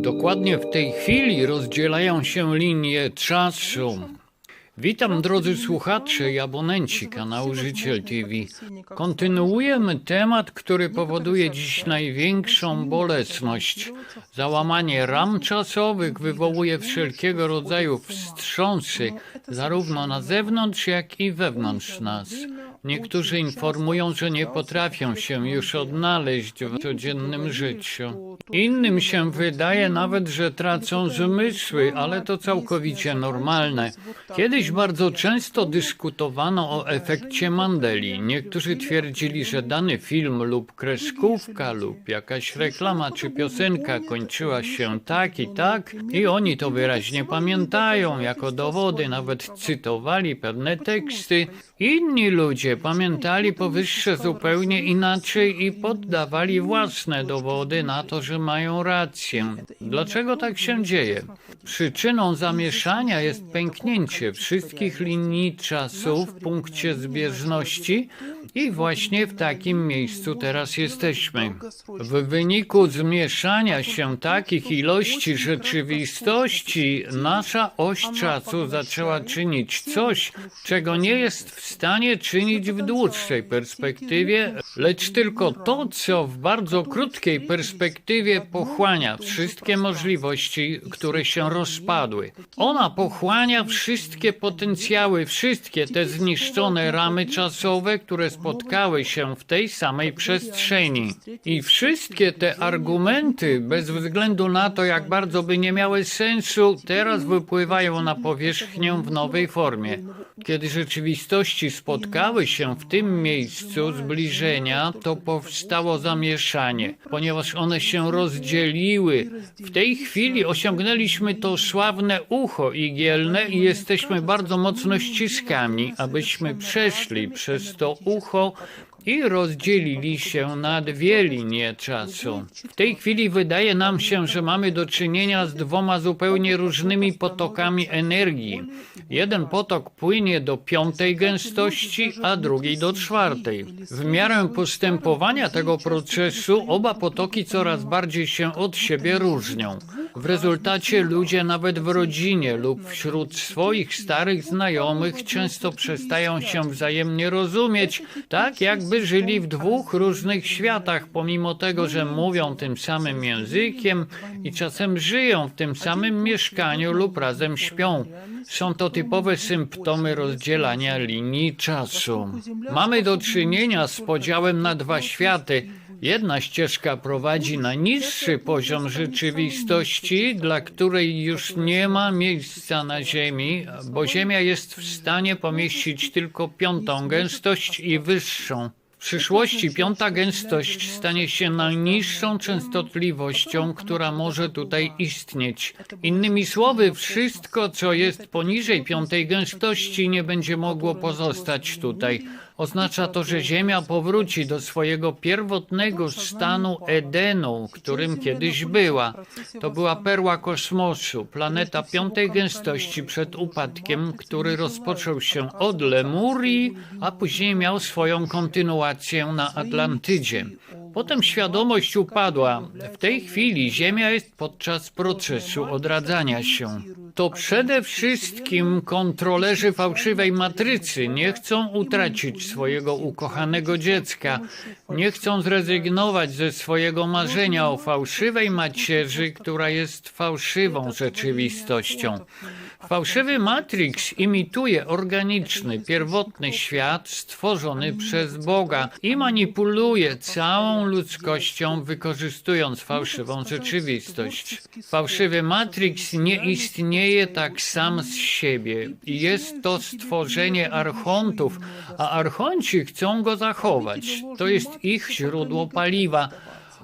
Dokładnie w tej chwili rozdzielają się linie czasu. Witam drodzy słuchacze i abonenci kanału Życiel TV. Kontynuujemy temat, który powoduje dziś największą bolesność. Załamanie ram czasowych wywołuje wszelkiego rodzaju wstrząsy, zarówno na zewnątrz, jak i wewnątrz nas. Niektórzy informują, że nie potrafią się już odnaleźć w codziennym życiu. Innym się wydaje nawet, że tracą zmysły, ale to całkowicie normalne. Kiedyś bardzo często dyskutowano o efekcie Mandeli. Niektórzy twierdzili, że dany film lub kreskówka lub jakaś reklama czy piosenka kończyła się tak i tak i oni to wyraźnie pamiętają. Jako dowody nawet cytowali pewne teksty. Inni ludzie pamiętali powyższe zupełnie inaczej i poddawali własne dowody na to, że mają rację. Dlaczego tak się dzieje? Przyczyną zamieszania jest pęknięcie wszystkich linii czasu w punkcie zbieżności i właśnie w takim miejscu teraz jesteśmy. W wyniku zmieszania się takich ilości rzeczywistości, nasza oś czasu zaczęła czynić coś, czego nie jest w stanie czynić w dłuższej perspektywie, lecz tylko to, co w bardzo krótkiej perspektywie pochłania wszystkie możliwości, które się rozpadły. Ona pochłania wszystkie potencjały, wszystkie te zniszczone ramy czasowe, które spotkały się w tej samej przestrzeni. I wszystkie te argumenty, bez względu na to, jak bardzo by nie miały sensu, teraz wypływają na powierzchnię w nowej formie. Kiedy rzeczywistości spotkały się w tym miejscu zbliżenia, to powstało zamieszanie, ponieważ one się rozdzieliły. W tej chwili osiągnęliśmy to sławne ucho igielne i jesteśmy bardzo mocno ściskani, abyśmy przeszli przez to ucho i rozdzielili się na dwie linie czasu. W tej chwili wydaje nam się, że mamy do czynienia z dwoma zupełnie różnymi potokami energii. Jeden potok płynie do piątej gęstości, a drugi do czwartej. W miarę postępowania tego procesu oba potoki coraz bardziej się od siebie różnią. W rezultacie ludzie nawet w rodzinie lub wśród swoich starych znajomych często przestają się wzajemnie rozumieć, tak jakby żyli w dwóch różnych światach, pomimo tego, że mówią tym samym językiem i czasem żyją w tym samym mieszkaniu lub razem śpią. Są to typowe symptomy rozdzielania linii czasu. Mamy do czynienia z podziałem na dwa światy. Jedna ścieżka prowadzi na niższy poziom rzeczywistości, dla której już nie ma miejsca na Ziemi, bo Ziemia jest w stanie pomieścić tylko piątą gęstość i wyższą. W przyszłości piąta gęstość stanie się najniższą częstotliwością, która może tutaj istnieć. Innymi słowy, wszystko, co jest poniżej piątej gęstości, nie będzie mogło pozostać tutaj. Oznacza to, że Ziemia powróci do swojego pierwotnego stanu Edenu, którym kiedyś była. To była perła kosmosu, planeta piątej gęstości przed upadkiem, który rozpoczął się od Lemurii, a później miał swoją kontynuację na Atlantydzie. Potem świadomość upadła. W tej chwili Ziemia jest podczas procesu odradzania się. To przede wszystkim kontrolerzy fałszywej matrycy nie chcą utracić swojego ukochanego dziecka, nie chcą zrezygnować ze swojego marzenia o fałszywej macierzy, która jest fałszywą rzeczywistością. Fałszywy Matrix imituje organiczny, pierwotny świat stworzony przez Boga i manipuluje całą ludzkością, wykorzystując fałszywą rzeczywistość. Fałszywy Matrix nie istnieje tak sam z siebie. Jest to stworzenie archontów, a archonci chcą go zachować. To jest ich źródło paliwa.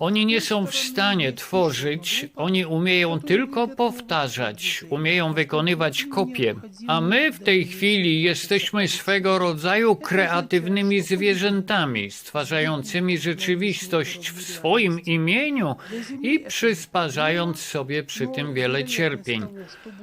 Oni nie są w stanie tworzyć, oni umieją tylko powtarzać, umieją wykonywać kopie. A my w tej chwili jesteśmy swego rodzaju kreatywnymi zwierzętami, stwarzającymi rzeczywistość w swoim imieniu i przysparzając sobie przy tym wiele cierpień.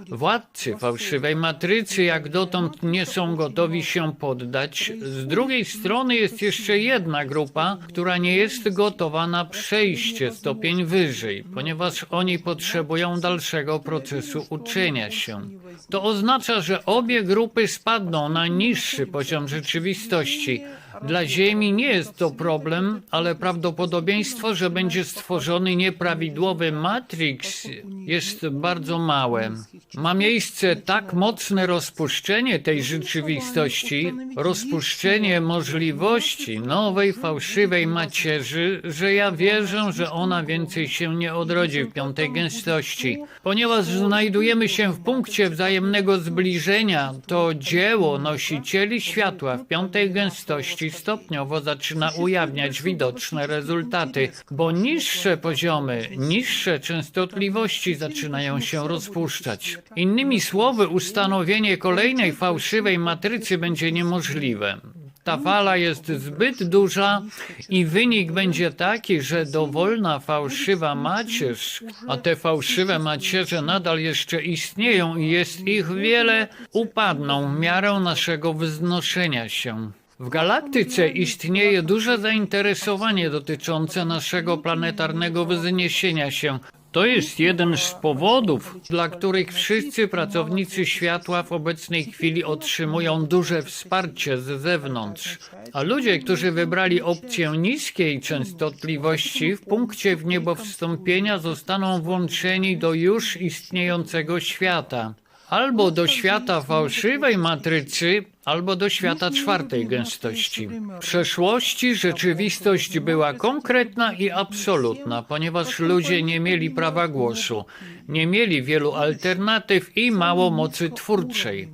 Władcy fałszywej matrycy jak dotąd nie są gotowi się poddać. Z drugiej strony jest jeszcze jedna grupa, która nie jest gotowa na przejście przejście stopień wyżej, ponieważ oni potrzebują dalszego procesu uczenia się. To oznacza, że obie grupy spadną na niższy poziom rzeczywistości. Dla Ziemi nie jest to problem, ale prawdopodobieństwo, że będzie stworzony nieprawidłowy Matrix jest bardzo małe. Ma miejsce tak mocne rozpuszczenie tej rzeczywistości, rozpuszczenie możliwości nowej, fałszywej macierzy, że ja wierzę, że ona więcej się nie odrodzi w piątej gęstości. Ponieważ znajdujemy się w punkcie wzajemnego zbliżenia, to dzieło nosicieli światła w piątej gęstości stopniowo zaczyna ujawniać widoczne rezultaty, bo niższe poziomy, niższe częstotliwości zaczynają się rozpuszczać. Innymi słowy, ustanowienie kolejnej fałszywej matrycy będzie niemożliwe. Ta fala jest zbyt duża i wynik będzie taki, że dowolna fałszywa macierz, a te fałszywe macierze nadal jeszcze istnieją i jest ich wiele, upadną w miarę naszego wznoszenia się. W galaktyce istnieje duże zainteresowanie dotyczące naszego planetarnego wzniesienia się. To jest jeden z powodów, dla których wszyscy pracownicy światła w obecnej chwili otrzymują duże wsparcie z zewnątrz. A ludzie, którzy wybrali opcję niskiej częstotliwości, w punkcie w niebo wstąpienia zostaną włączeni do już istniejącego świata. Albo do świata fałszywej matrycy, albo do świata czwartej gęstości. W przeszłości rzeczywistość była konkretna i absolutna, ponieważ ludzie nie mieli prawa głosu, nie mieli wielu alternatyw i mało mocy twórczej.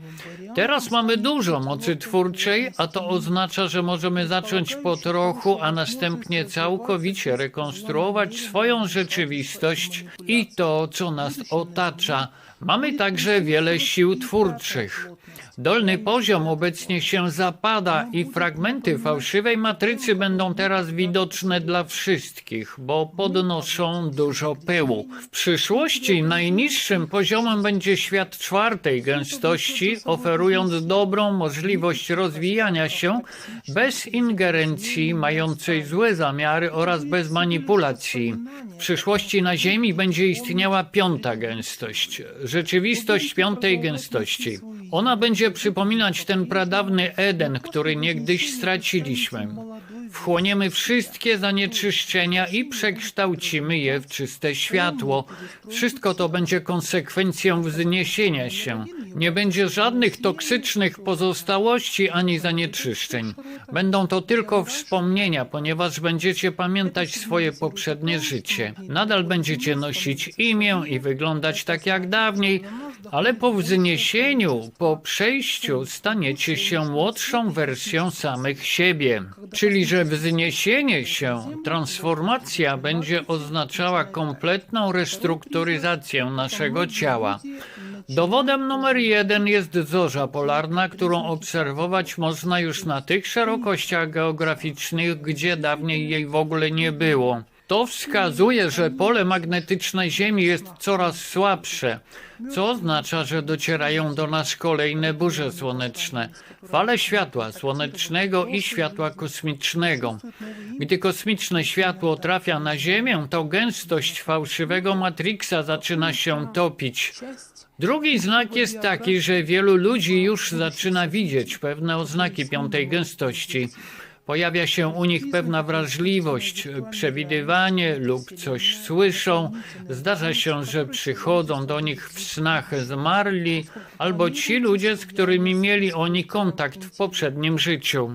Teraz mamy dużo mocy twórczej, a to oznacza, że możemy zacząć po trochu, a następnie całkowicie rekonstruować swoją rzeczywistość i to, co nas otacza. Mamy także wiele sił twórczych. Dolny poziom obecnie się zapada i fragmenty fałszywej matrycy będą teraz widoczne dla wszystkich, bo podnoszą dużo pyłu. W przyszłości najniższym poziomem będzie świat czwartej gęstości, oferując dobrą możliwość rozwijania się bez ingerencji mającej złe zamiary oraz bez manipulacji. W przyszłości na Ziemi będzie istniała piąta gęstość, rzeczywistość piątej gęstości. Ona będzie przypominać ten pradawny Eden, który niegdyś straciliśmy. Wchłoniemy wszystkie zanieczyszczenia i przekształcimy je w czyste światło. Wszystko to będzie konsekwencją wzniesienia się. Nie będzie żadnych toksycznych pozostałości ani zanieczyszczeń. Będą to tylko wspomnienia, ponieważ będziecie pamiętać swoje poprzednie życie. Nadal będziecie nosić imię i wyglądać tak jak dawniej, ale po wzniesieniu, po przejściu staniecie się młodszą wersją samych siebie. Czyli, że wzniesienie się, transformacja będzie oznaczała kompletną restrukturyzację naszego ciała. Dowodem numer jeden jest zorza polarna, którą obserwować można już na tych szerokościach geograficznych, gdzie dawniej jej w ogóle nie było. To wskazuje, że pole magnetyczne Ziemi jest coraz słabsze, co oznacza, że docierają do nas kolejne burze słoneczne, fale światła słonecznego i światła kosmicznego. Gdy kosmiczne światło trafia na Ziemię, to gęstość fałszywego Matrixa zaczyna się topić. Drugi znak jest taki, że wielu ludzi już zaczyna widzieć pewne oznaki piątej gęstości. Pojawia się u nich pewna wrażliwość, przewidywanie lub coś słyszą. Zdarza się, że przychodzą do nich w snach zmarli albo ci ludzie, z którymi mieli oni kontakt w poprzednim życiu.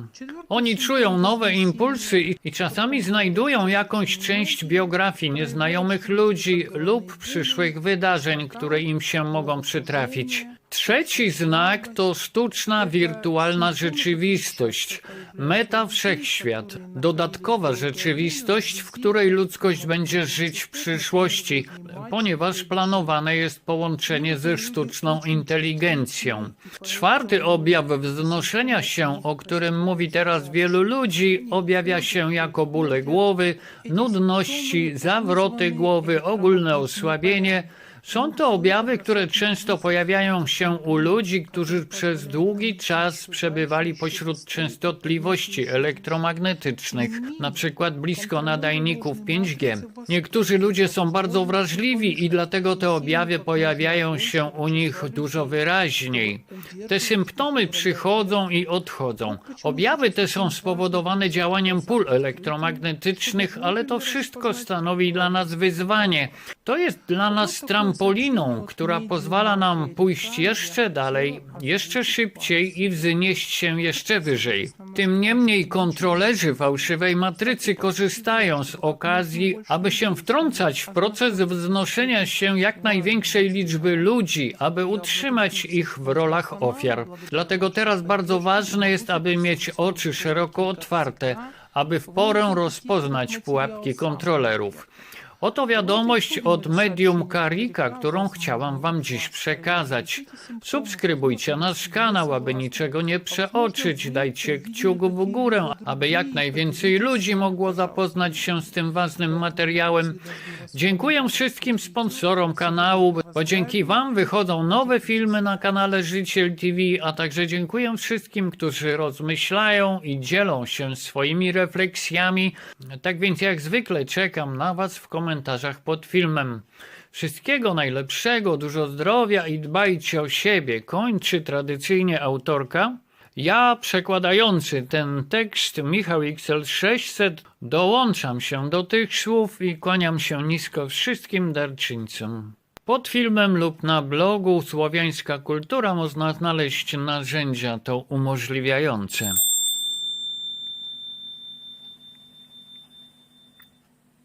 Oni czują nowe impulsy i, czasami znajdują jakąś część biografii nieznajomych ludzi lub przyszłych wydarzeń, które im się mogą przytrafić. Trzeci znak to sztuczna wirtualna rzeczywistość, meta wszechświat, dodatkowa rzeczywistość, w której ludzkość będzie żyć w przyszłości, ponieważ planowane jest połączenie ze sztuczną inteligencją. Czwarty objaw wznoszenia się, o którym mówi teraz wielu ludzi, objawia się jako bóle głowy, nudności, zawroty głowy, ogólne osłabienie, Są to objawy, które często pojawiają się u ludzi, którzy przez długi czas przebywali pośród częstotliwości elektromagnetycznych, na przykład blisko nadajników 5G. Niektórzy ludzie są bardzo wrażliwi i dlatego te objawy pojawiają się u nich dużo wyraźniej. Te symptomy przychodzą i odchodzą. Objawy te są spowodowane działaniem pól elektromagnetycznych, ale to wszystko stanowi dla nas wyzwanie. To jest dla nas trampoliną, która pozwala nam pójść jeszcze dalej, jeszcze szybciej i wznieść się jeszcze wyżej. Tym niemniej kontrolerzy fałszywej matrycy korzystają z okazji, aby się wtrącać w proces wznoszenia się jak największej liczby ludzi, aby utrzymać ich w rolach ofiar. Dlatego teraz bardzo ważne jest, aby mieć oczy szeroko otwarte, aby w porę rozpoznać pułapki kontrolerów. Oto wiadomość od medium Karika, którą chciałam Wam dziś przekazać. Subskrybujcie nasz kanał, aby niczego nie przeoczyć. Dajcie kciuk w górę, aby jak najwięcej ludzi mogło zapoznać się z tym ważnym materiałem. Dziękuję wszystkim sponsorom kanału, bo dzięki Wam wychodzą nowe filmy na kanale Życiel TV, a także dziękuję wszystkim, którzy rozmyślają i dzielą się swoimi refleksjami. Tak więc jak zwykle czekam na Was w komentarzach pod filmem. Wszystkiego najlepszego, dużo zdrowia i dbajcie o siebie. Kończy tradycyjnie autorka. Ja, przekładający ten tekst, Michał XL600, dołączam się do tych słów i kłaniam się nisko wszystkim darczyńcom. Pod filmem lub na blogu Słowiańska Kultura można znaleźć narzędzia to umożliwiające.